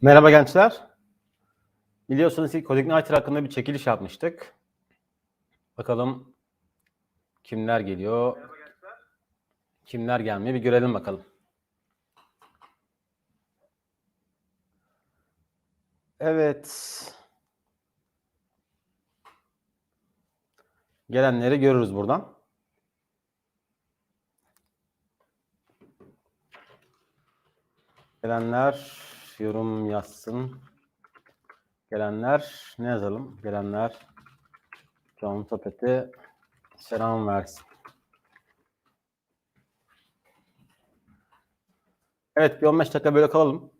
Merhaba gençler. Biliyorsunuz ki Coding Nighter hakkında bir çekiliş yapmıştık. Bakalım kimler geliyor? Kimler gelmiyor bir görelim bakalım. Evet. Gelenleri görürüz buradan. Gelenler yorum yazsın. Gelenler ne yazalım? Gelenler John Topet'e selam versin. Evet bir 15 dakika böyle kalalım.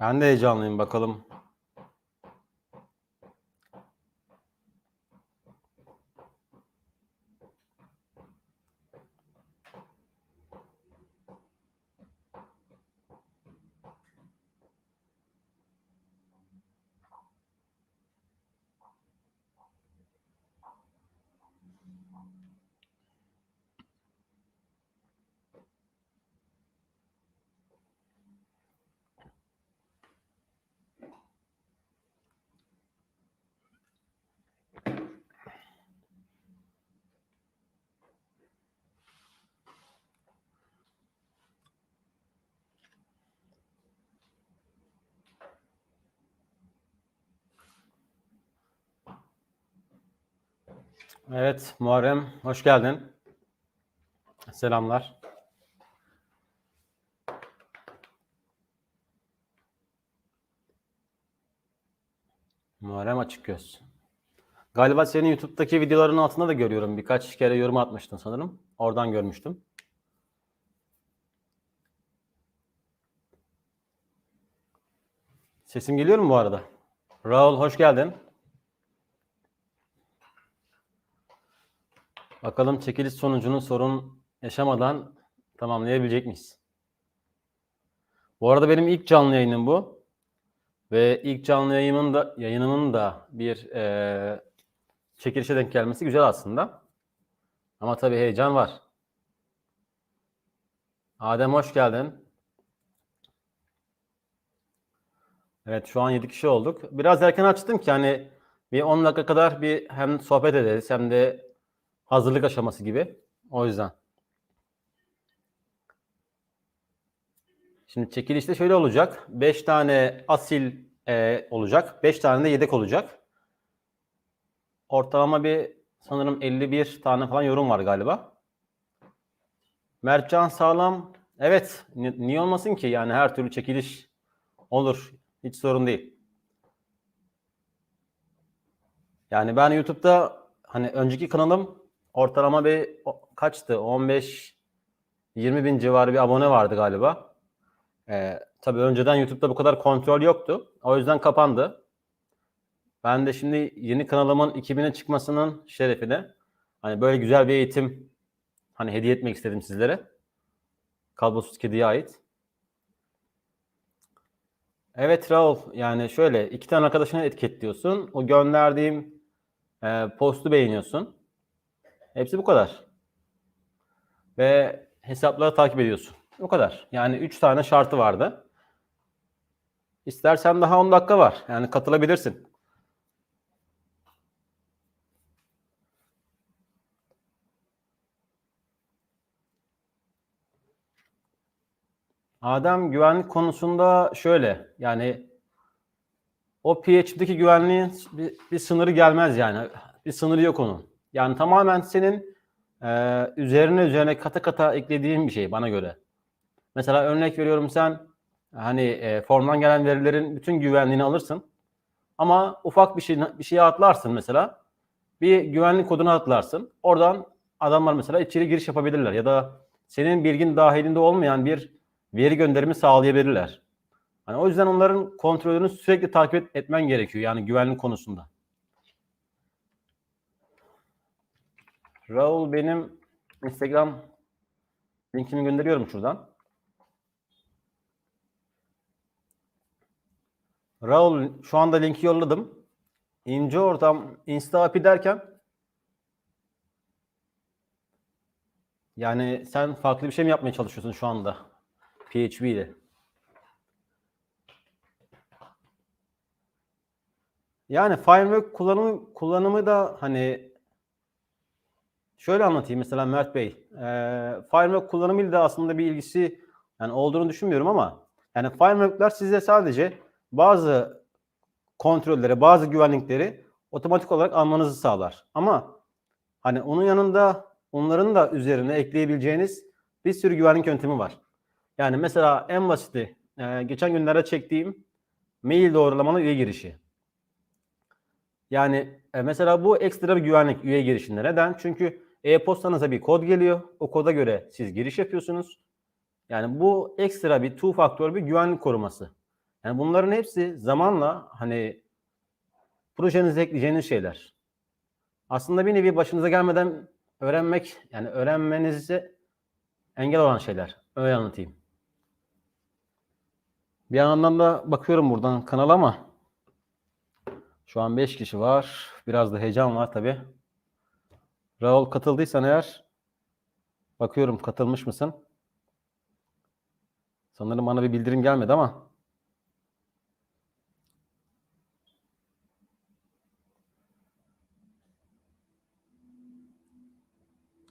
Ben de heyecanlıyım bakalım. Evet Muharrem hoş geldin. Selamlar. Muharrem Açıkgöz. Galiba senin YouTube'daki videoların altında da görüyorum. Birkaç kere yorum atmıştın sanırım. Oradan görmüştüm. Sesim geliyor mu bu arada? Raul hoş geldin. Bakalım çekiliş sonucunu sorun yaşamadan tamamlayabilecek miyiz? Bu arada benim ilk canlı yayınım bu. Ve ilk canlı yayınımın da, yayınımın da bir e, çekilişe denk gelmesi güzel aslında. Ama tabii heyecan var. Adem hoş geldin. Evet şu an 7 kişi olduk. Biraz erken açtım ki hani bir 10 dakika kadar bir hem sohbet ederiz hem de hazırlık aşaması gibi. O yüzden. Şimdi çekilişte şöyle olacak. 5 tane asil e, olacak. 5 tane de yedek olacak. Ortalama bir sanırım 51 tane falan yorum var galiba. Mertcan Sağlam. Evet. ni- Niye olmasın ki? Yani her türlü çekiliş olur. Hiç sorun değil. Yani ben YouTube'da hani önceki kanalım ortalama bir kaçtı? 15 20 bin civarı bir abone vardı galiba. Ee, tabii önceden YouTube'da bu kadar kontrol yoktu. O yüzden kapandı. Ben de şimdi yeni kanalımın 2000'e çıkmasının şerefine hani böyle güzel bir eğitim hani hediye etmek istedim sizlere. Kalbosuz Kedi'ye ait. Evet Raul yani şöyle iki tane arkadaşını etiketliyorsun. O gönderdiğim e, postu beğeniyorsun. Hepsi bu kadar. Ve hesapları takip ediyorsun. O kadar. Yani 3 tane şartı vardı. İstersen daha 10 dakika var. Yani katılabilirsin. Adem güvenlik konusunda şöyle yani o PHP'deki güvenliğin bir, bir sınırı gelmez yani. Bir sınırı yok onun. Yani tamamen senin e, üzerine üzerine kata kata eklediğin bir şey bana göre. Mesela örnek veriyorum sen hani e, formdan gelen verilerin bütün güvenliğini alırsın. Ama ufak bir şey bir şeye atlarsın mesela. Bir güvenlik kodunu atlarsın. Oradan adamlar mesela içeri giriş yapabilirler ya da senin bilgin dahilinde olmayan bir veri gönderimi sağlayabilirler. Hani o yüzden onların kontrolünü sürekli takip et- etmen gerekiyor yani güvenlik konusunda. Raul benim Instagram linkimi gönderiyorum şuradan. Raul şu anda linki yolladım. İnce ortam Insta API derken Yani sen farklı bir şey mi yapmaya çalışıyorsun şu anda? PHP ile. Yani framework kullanımı kullanımı da hani şöyle anlatayım mesela Mert Bey. Eee framework kullanımıyla da aslında bir ilgisi yani olduğunu düşünmüyorum ama yani framework'ler size sadece bazı kontrolleri, bazı güvenlikleri otomatik olarak almanızı sağlar. Ama hani onun yanında onların da üzerine ekleyebileceğiniz bir sürü güvenlik yöntemi var. Yani mesela en basiti eee, geçen günlerde çektiğim mail doğrulamalı üye girişi. Yani e, mesela bu ekstra bir güvenlik üye girişinde. Neden? Çünkü e-postanıza bir kod geliyor. O koda göre siz giriş yapıyorsunuz. Yani bu ekstra bir two faktör bir güvenlik koruması. Yani bunların hepsi zamanla hani projenize ekleyeceğiniz şeyler. Aslında bir nevi başınıza gelmeden öğrenmek yani öğrenmenize engel olan şeyler. Öyle anlatayım. Bir yandan da bakıyorum buradan kanala ama şu an 5 kişi var. Biraz da heyecan var tabi. Raul katıldıysan eğer bakıyorum katılmış mısın? Sanırım bana bir bildirim gelmedi ama.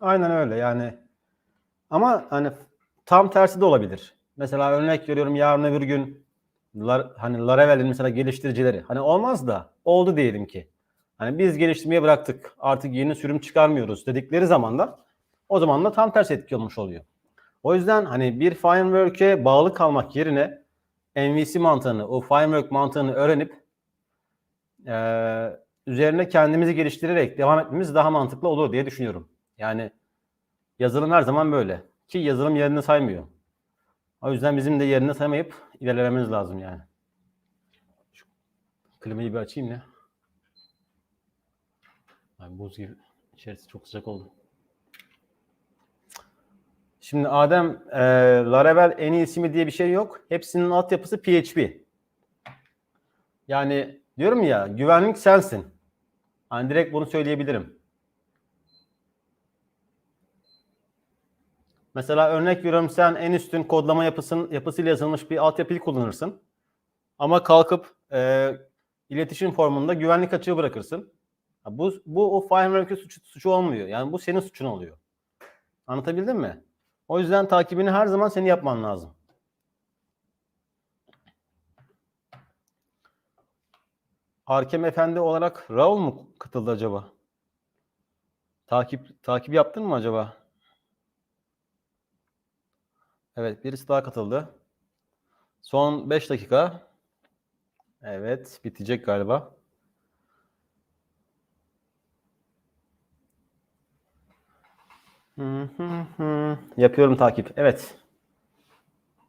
Aynen öyle yani. Ama hani tam tersi de olabilir. Mesela örnek veriyorum yarın öbür gün hani Laravel'in mesela geliştiricileri hani olmaz da oldu diyelim ki. Hani biz geliştirmeye bıraktık artık yeni sürüm çıkarmıyoruz dedikleri zaman da o zaman da tam tersi etki olmuş oluyor. O yüzden hani bir framework'e bağlı kalmak yerine MVC mantığını, o framework mantığını öğrenip eee, üzerine kendimizi geliştirerek devam etmemiz daha mantıklı olur diye düşünüyorum. Yani yazılım her zaman böyle. Ki yazılım yerini saymıyor. O yüzden bizim de yerini saymayıp ilerlememiz lazım yani. Şu klimayı bir açayım ya. Ay buz gibi. İçerisi çok sıcak oldu. Şimdi Adem, e, Laravel en iyisi mi diye bir şey yok. Hepsinin altyapısı PHP. Yani diyorum ya güvenlik sensin. Hani direkt bunu söyleyebilirim. Mesela örnek veriyorum sen en üstün kodlama yapısın, yapısıyla yazılmış bir altyapıyı kullanırsın. Ama kalkıp e, iletişim formunda güvenlik açığı bırakırsın. Bu, bu o framework'ün suçu, suçu olmuyor. Yani bu senin suçun oluyor. Anlatabildim mi? O yüzden takibini her zaman senin yapman lazım. Arkem Efendi olarak Raul mu katıldı acaba? Takip takip yaptın mı acaba? Evet, birisi daha katıldı. Son 5 dakika. Evet, bitecek galiba. Hı hı hı. Yapıyorum takip. Evet.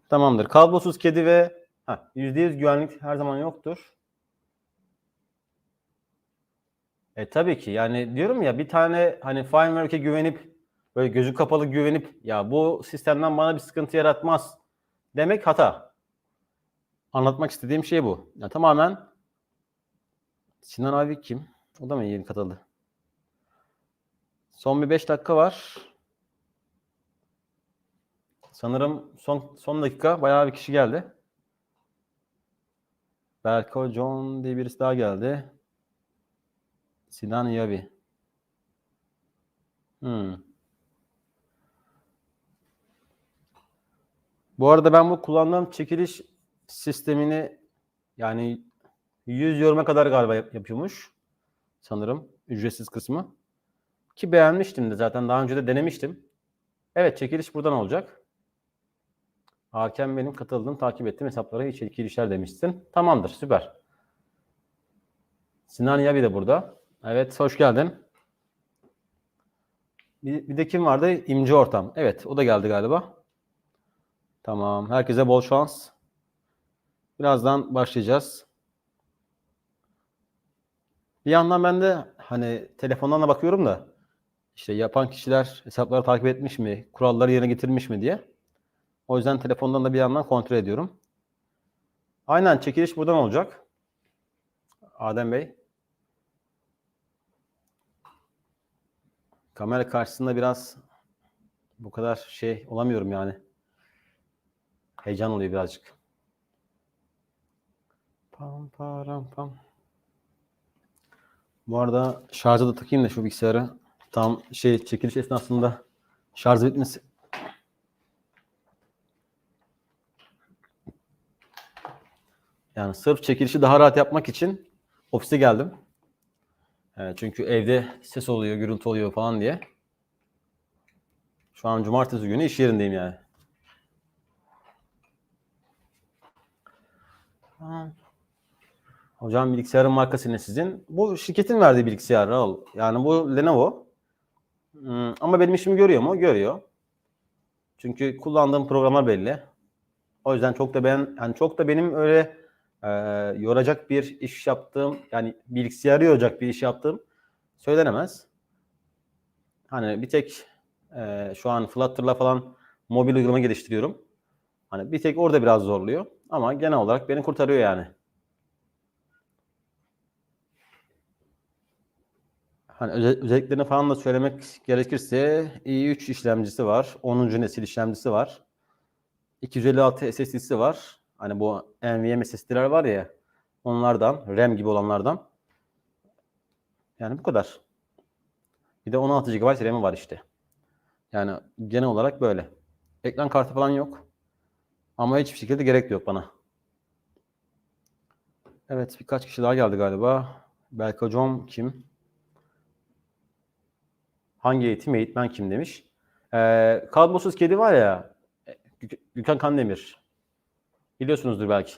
Tamamdır. Kablosuz kedi ve ha, %100 güvenlik her zaman yoktur. E tabii ki. Yani diyorum ya bir tane hani framework'e güvenip böyle gözü kapalı güvenip ya bu sistemden bana bir sıkıntı yaratmaz demek hata. Anlatmak istediğim şey bu. Ya tamamen Sinan abi kim? O da mı yeni katıldı? Son bir 5 dakika var. Sanırım son son dakika bayağı bir kişi geldi. Berko John diye birisi daha geldi. Sinan Yabi. Hmm. Bu arada ben bu kullandığım çekiliş sistemini yani 100 yoruma kadar galiba yap- yapıyormuş. Sanırım ücretsiz kısmı. Ki beğenmiştim de zaten daha önce de denemiştim. Evet çekiliş buradan olacak. Hakem benim katıldığım, takip ettiğim hesaplara hiç çekilişler demişsin. Tamamdır, süper. Sinan Yabi de burada. Evet, hoş geldin. Bir, bir de kim vardı? İmci Ortam. Evet, o da geldi galiba. Tamam, herkese bol şans. Birazdan başlayacağız. Bir yandan ben de hani telefondan da bakıyorum da işte yapan kişiler hesapları takip etmiş mi, kuralları yerine getirmiş mi diye. O yüzden telefondan da bir yandan kontrol ediyorum. Aynen çekiliş buradan olacak. Adem Bey. Kamera karşısında biraz bu kadar şey olamıyorum yani. Heyecan oluyor birazcık. Pam param pam. Bu arada şarja da takayım da şu bilgisayarı. Tam şey çekiliş esnasında şarj bitmesi. Yani sırf çekilişi daha rahat yapmak için ofise geldim. Ee, çünkü evde ses oluyor, gürültü oluyor falan diye. Şu an cumartesi günü iş yerindeyim yani. Hocam bilgisayarın markası ne sizin? Bu şirketin verdiği bilgisayar Raul. Yani bu Lenovo. Hmm, ama benim işimi görüyor mu? Görüyor. Çünkü kullandığım programlar belli. O yüzden çok da ben yani çok da benim öyle e, yoracak bir iş yaptığım yani bilgisayarı yoracak bir iş yaptığım söylenemez. Hani bir tek e, şu an Flutter'la falan mobil uygulama geliştiriyorum. Hani bir tek orada biraz zorluyor ama genel olarak beni kurtarıyor yani. Hani öze- özelliklerini falan da söylemek gerekirse i3 işlemcisi var, 10. nesil işlemcisi var. 256 SSD'si var. Hani bu NVMe SSD'ler var ya onlardan, RAM gibi olanlardan. Yani bu kadar. Bir de 16 GB RAM'i var işte. Yani genel olarak böyle. Ekran kartı falan yok. Ama hiçbir şekilde gerek yok bana. Evet birkaç kişi daha geldi galiba. Belki hocam kim? Hangi eğitim? Eğitmen kim demiş. Ee, kablosuz kedi var ya Gökhan Kandemir. Biliyorsunuzdur belki.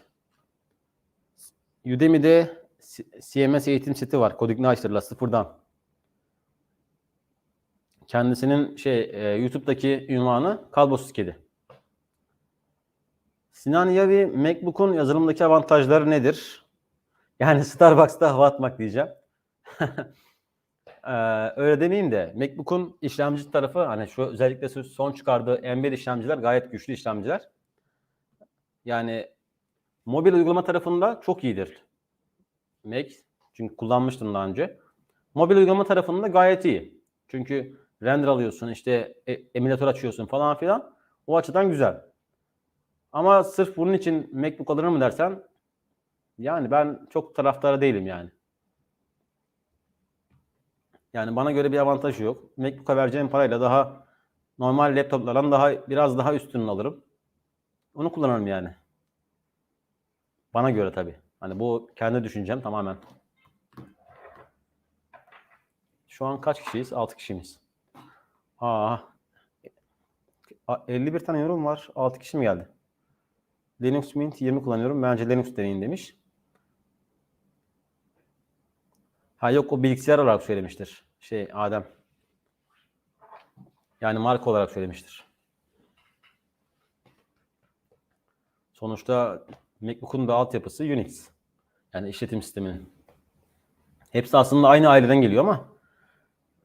Udemy'de CMS eğitim seti var. Codigniter'la sıfırdan. Kendisinin şey e, YouTube'daki ünvanı kablosuz kedi. Sinan Yavi MacBook'un yazılımdaki avantajları nedir? Yani Starbucks'ta hava atmak diyeceğim. Ee, öyle demeyeyim de MacBook'un işlemci tarafı hani şu özellikle son çıkardığı M1 işlemciler gayet güçlü işlemciler. Yani mobil uygulama tarafında çok iyidir. Mac çünkü kullanmıştım daha önce. Mobil uygulama tarafında gayet iyi. Çünkü render alıyorsun, işte e- emülatör açıyorsun falan filan. O açıdan güzel. Ama sırf bunun için MacBook alır mı dersen yani ben çok taraftarı değilim yani. Yani bana göre bir avantajı yok. MacBook'a vereceğim parayla daha normal laptoplardan daha biraz daha üstününü alırım. Onu kullanırım yani. Bana göre tabii. Hani bu kendi düşüncem tamamen. Şu an kaç kişiyiz? 6 kişimiz. Aa. A- 51 tane yorum var. 6 kişi mi geldi? Linux Mint 20 kullanıyorum. Bence Linux deneyin demiş. Ha yok o bilgisayar olarak söylemiştir. Şey Adem. Yani marka olarak söylemiştir. Sonuçta MacBook'un da altyapısı Unix. Yani işletim sisteminin. Hepsi aslında aynı aileden geliyor ama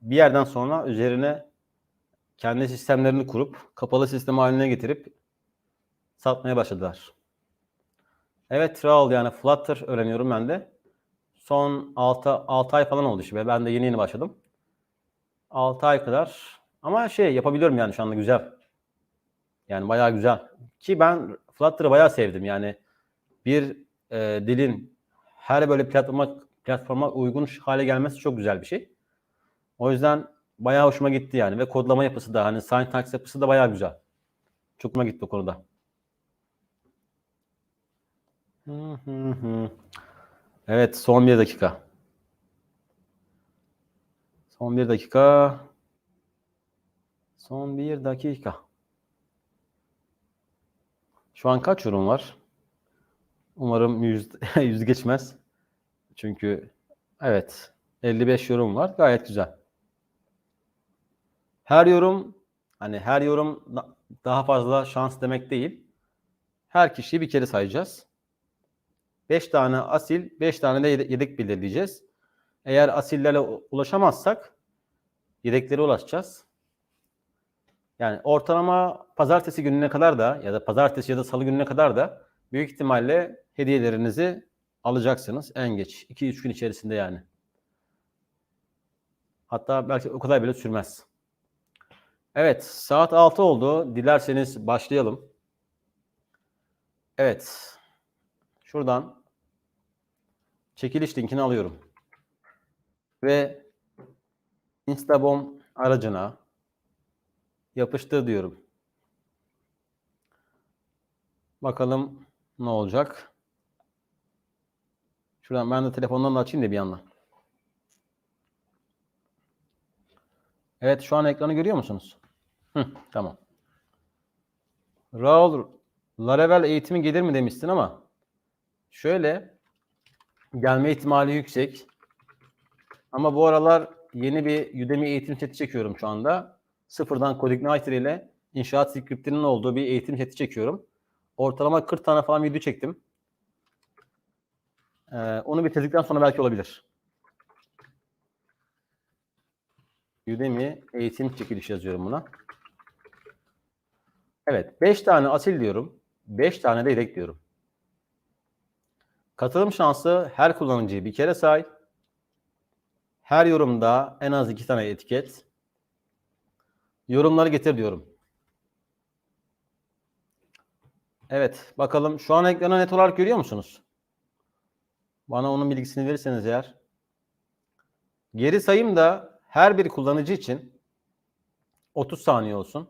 bir yerden sonra üzerine kendi sistemlerini kurup kapalı sistem haline getirip satmaya başladılar. Evet Raul yani Flutter öğreniyorum ben de. Son 6, 6 ay falan oldu işte. Ben de yeni yeni başladım. 6 ay kadar. Ama şey yapabiliyorum yani şu anda güzel. Yani bayağı güzel. Ki ben Flutter'ı bayağı sevdim. Yani bir e, dilin her böyle platforma platforma uygun hale gelmesi çok güzel bir şey. O yüzden bayağı hoşuma gitti yani ve kodlama yapısı da hani syntax yapısı da bayağı güzel. Çok hoşuma gitti o konuda. Evet son bir dakika. Son bir dakika. Son bir dakika. Şu an kaç yorum var? Umarım yüz, yüz geçmez. Çünkü evet 55 yorum var. Gayet güzel. Her yorum hani her yorum da- daha fazla şans demek değil. Her kişiyi bir kere sayacağız. 5 tane asil, 5 tane de yede- yedek belirleyeceğiz. Eğer asillerle u- ulaşamazsak yedeklere ulaşacağız. Yani ortalama pazartesi gününe kadar da ya da pazartesi ya da salı gününe kadar da büyük ihtimalle hediyelerinizi alacaksınız en geç 2-3 gün içerisinde yani. Hatta belki o kadar bile sürmez. Evet, saat 6 oldu. Dilerseniz başlayalım. Evet. Şuradan çekiliş linkini alıyorum. Ve Instabom aracına yapıştır diyorum. Bakalım ne olacak. Şuradan ben de telefondan da açayım da bir yandan. Evet şu an ekranı görüyor musunuz? Hı, tamam. Raul Laravel eğitimi gelir mi demiştin ama şöyle gelme ihtimali yüksek. Ama bu aralar yeni bir Udemy eğitim seti çekiyorum şu anda. Sıfırdan CodeIgniter ile inşaat scriptinin olduğu bir eğitim seti çekiyorum. Ortalama 40 tane falan video çektim. Ee, onu bitirdikten sonra belki olabilir. Udemy eğitim çekiliş yazıyorum buna. Evet. 5 tane asil diyorum. 5 tane de yedek diyorum. Katılım şansı her kullanıcıyı bir kere say. Her yorumda en az 2 tane etiket. Yorumları getir diyorum. Evet. Bakalım şu an ekranı net olarak görüyor musunuz? Bana onun bilgisini verirseniz eğer. Geri sayım da her bir kullanıcı için 30 saniye olsun.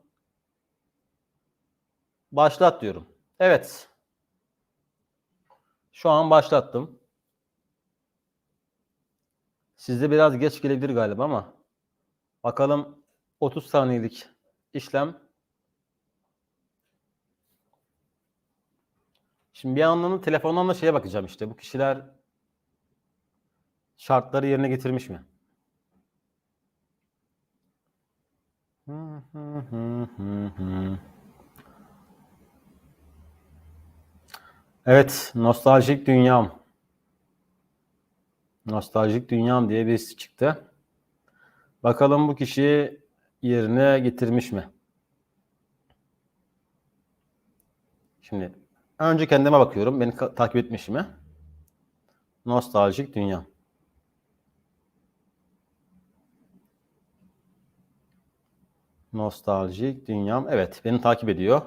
Başlat diyorum. Evet. Şu an başlattım. Sizde biraz geç gelebilir galiba ama bakalım 30 saniyelik işlem. Şimdi bir yandan da telefondan da şeye bakacağım işte bu kişiler şartları yerine getirmiş mi? Evet, nostaljik dünyam. Nostaljik dünyam diye birisi çıktı. Bakalım bu kişi yerine getirmiş mi? Şimdi önce kendime bakıyorum. Beni takip etmiş mi? Nostaljik dünya. Nostaljik dünyam. Evet, beni takip ediyor.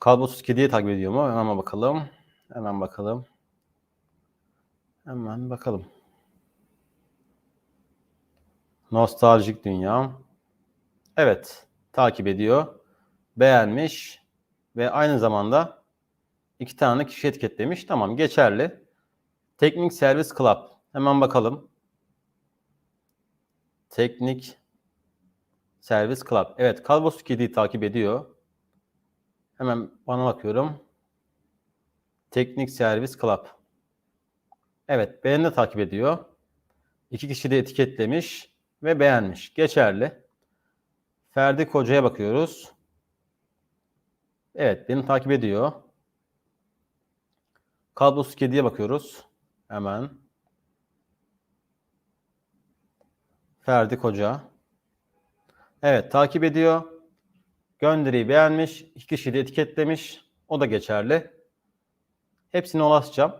Kalbosuz kediyi takip ediyor mu? Hemen bakalım. Hemen bakalım. Hemen bakalım. Nostaljik dünya. Evet, takip ediyor. Beğenmiş ve aynı zamanda iki tane kişi etiketlemiş. Tamam, geçerli. Teknik Servis Club. Hemen bakalım. Teknik Servis Club. Evet, Kalbosuz kediyi takip ediyor. Hemen bana bakıyorum. Teknik Servis Club. Evet, beni de takip ediyor. İki kişi de etiketlemiş ve beğenmiş. Geçerli. Ferdi Koca'ya bakıyoruz. Evet, beni takip ediyor. Kablosuz kediye bakıyoruz. Hemen. Ferdi Koca. Evet, takip ediyor. Gönderiyi beğenmiş. İki kişi de etiketlemiş. O da geçerli. Hepsine ulaşacağım.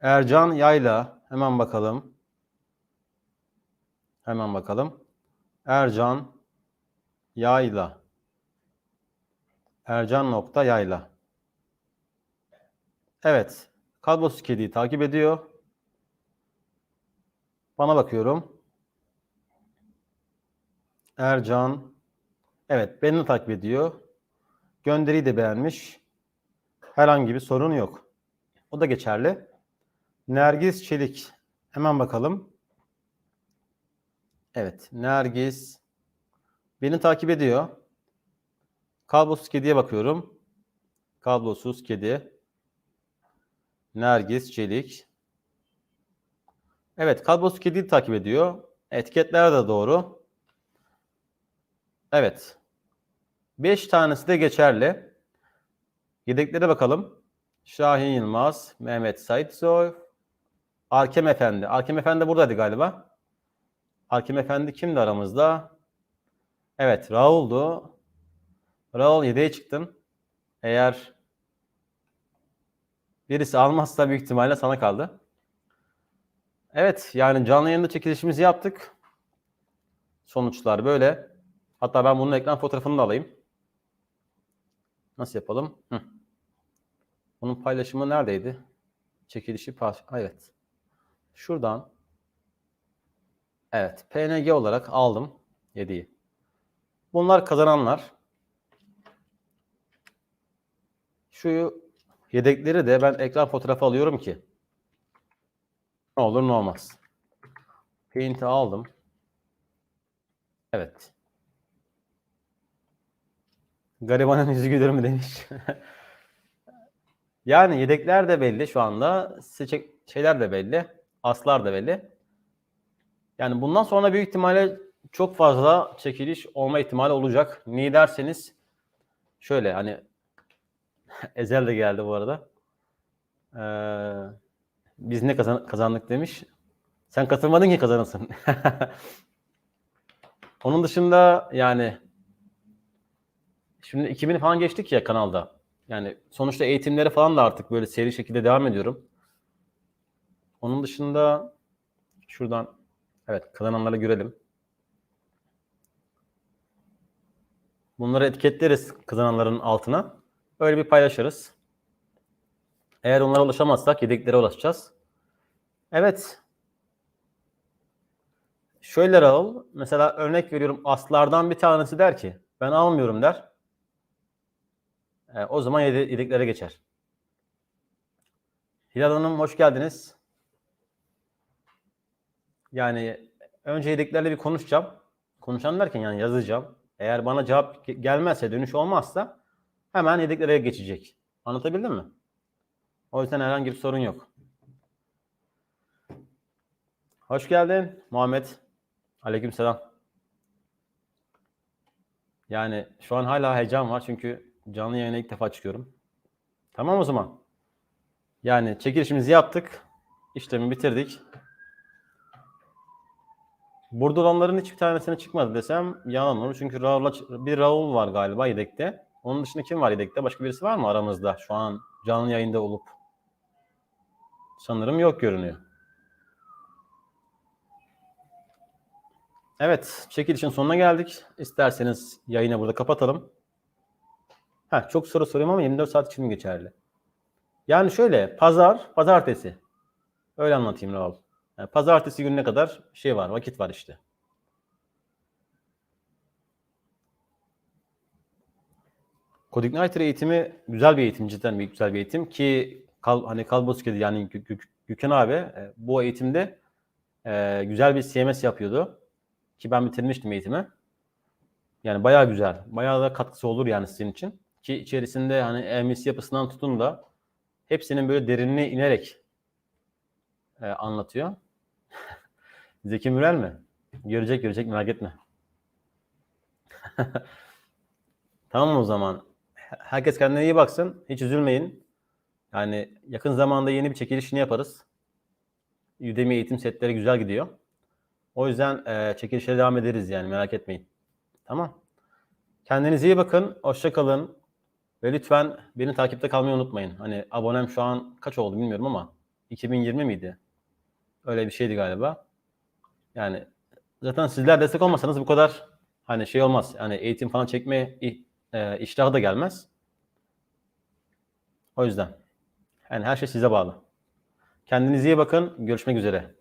Ercan Yayla. Hemen bakalım. Hemen bakalım. Ercan Yayla. Ercan nokta Yayla. Evet. Kadrosuz kediyi takip ediyor. Bana bakıyorum. Ercan. Evet. Beni takip ediyor. Gönderiyi de beğenmiş. Herhangi bir sorun yok. O da geçerli. Nergis Çelik. Hemen bakalım. Evet. Nergis. Beni takip ediyor. Kablosuz kediye bakıyorum. Kablosuz kedi. Nergis Çelik. Evet. Kablosuz kediyi takip ediyor. Etiketler de doğru. Evet. 5 tanesi de geçerli. Yedeklere bakalım. Şahin Yılmaz, Mehmet Saitsoy, Arkem Efendi. Arkem Efendi buradaydı galiba. Arkem Efendi kimdi aramızda? Evet, Raul'du. Raul yedeğe çıktın. Eğer birisi almazsa büyük ihtimalle sana kaldı. Evet, yani canlı yayında çekilişimizi yaptık. Sonuçlar böyle. Hatta ben bunun ekran fotoğrafını da alayım. Nasıl yapalım? Hı. Bunun paylaşımı neredeydi? Çekilişi pas. Evet. Şuradan. Evet. PNG olarak aldım 7'yi. Bunlar kazananlar. Şu yedekleri de ben ekran fotoğrafı alıyorum ki ne olur ne olmaz. Paint'i aldım. Evet. Garibanın yüzü gülür mü demiş. yani yedekler de belli şu anda. Seçek şeyler de belli. Aslar da belli. Yani bundan sonra büyük ihtimalle çok fazla çekiliş olma ihtimali olacak. Niye derseniz şöyle hani Ezel de geldi bu arada. Ee, biz ne kazan kazandık demiş. Sen katılmadın ki kazanırsın. Onun dışında yani şimdi 2000 falan geçtik ya kanalda. Yani sonuçta eğitimlere falan da artık böyle seri şekilde devam ediyorum. Onun dışında şuradan evet kazananları görelim. Bunları etiketleriz kazananların altına. Öyle bir paylaşırız. Eğer onlara ulaşamazsak yedeklere ulaşacağız. Evet. Şöyle Raul, mesela örnek veriyorum aslardan bir tanesi der ki ben almıyorum der. E, o zaman yede- yedeklere geçer. Hilal Hanım hoş geldiniz. Yani önce yedeklerle bir konuşacağım. Konuşacağım derken yani yazacağım. Eğer bana cevap ge- gelmezse, dönüş olmazsa hemen yedeklere geçecek. Anlatabildim mi? O yüzden herhangi bir sorun yok. Hoş geldin Muhammed. Aleykümselam. Yani şu an hala heyecan var çünkü canlı yayına ilk defa çıkıyorum. Tamam o zaman. Yani çekilişimizi yaptık. İşlemi bitirdik. Burada olanların hiçbir tanesine çıkmadı desem yalan olur. Çünkü Raul'la, bir Raul var galiba yedekte. Onun dışında kim var yedekte? Başka birisi var mı aramızda şu an canlı yayında olup? Sanırım yok görünüyor. Evet, çekilişin sonuna geldik. İsterseniz yayını burada kapatalım. Heh, çok soru soruyorum ama 24 saat için mi geçerli? Yani şöyle, pazar, pazartesi. Öyle anlatayım Raul. Yani pazartesi gününe kadar şey var, vakit var işte. Codeigniter eğitimi güzel bir eğitim, cidden bir güzel bir eğitim ki Kal, hani Kalboski'de yani Gü- abi e, bu eğitimde e, güzel bir CMS yapıyordu. Ki ben bitirmiştim eğitimi. Yani bayağı güzel. Bayağı da katkısı olur yani sizin için. Ki içerisinde hani MVC yapısından tutun da hepsinin böyle derinine inerek e, anlatıyor. Zeki Mürel mi? Görecek görecek merak etme. Tamam o zaman. Herkes kendine iyi baksın. Hiç üzülmeyin. Yani yakın zamanda yeni bir çekilişini yaparız. Udemy eğitim setleri güzel gidiyor. O yüzden e, çekilişe devam ederiz yani merak etmeyin. Tamam. Kendinize iyi bakın. Hoşça kalın. Ve lütfen beni takipte kalmayı unutmayın. Hani abonem şu an kaç oldu bilmiyorum ama 2020 miydi? Öyle bir şeydi galiba. Yani zaten sizler destek olmasanız bu kadar hani şey olmaz. Hani eğitim falan çekme e, iştahı da gelmez. O yüzden. Yani her şey size bağlı. Kendinize iyi bakın. Görüşmek üzere.